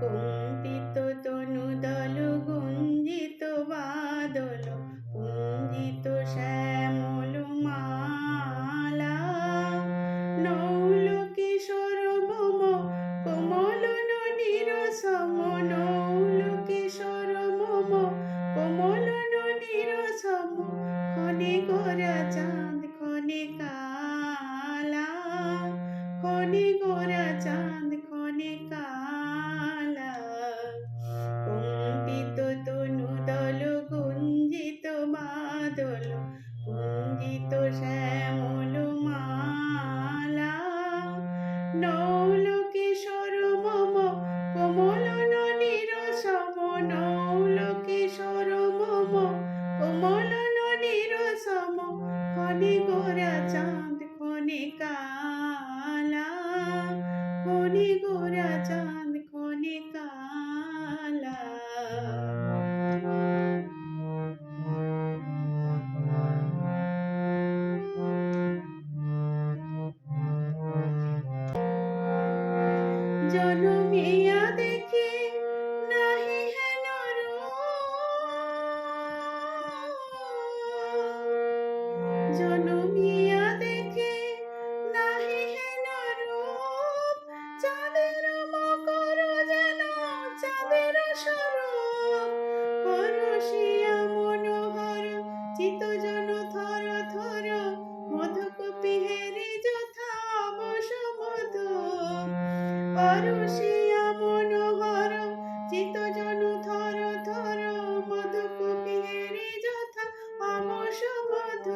juntito. স্বরূপ পরশিয়া মনোহর চিতজন থর থর, মধুকপি হেরি যথা অবসমধ পরশিয়া মনোহর চিতজন থর থর, মধুকপি হেরি যথা অবসমধ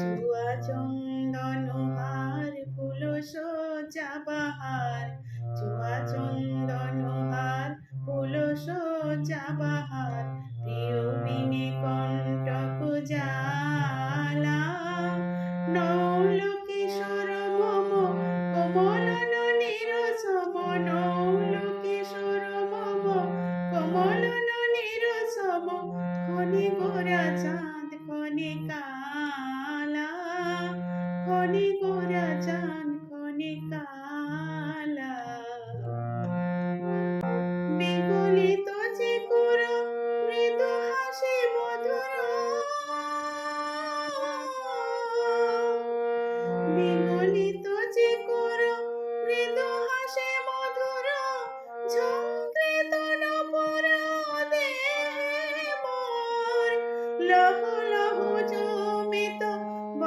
জুয়া চন্দন হার, ফুল সজা বাহার। চুয়া চন্দন হার 手加把好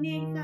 need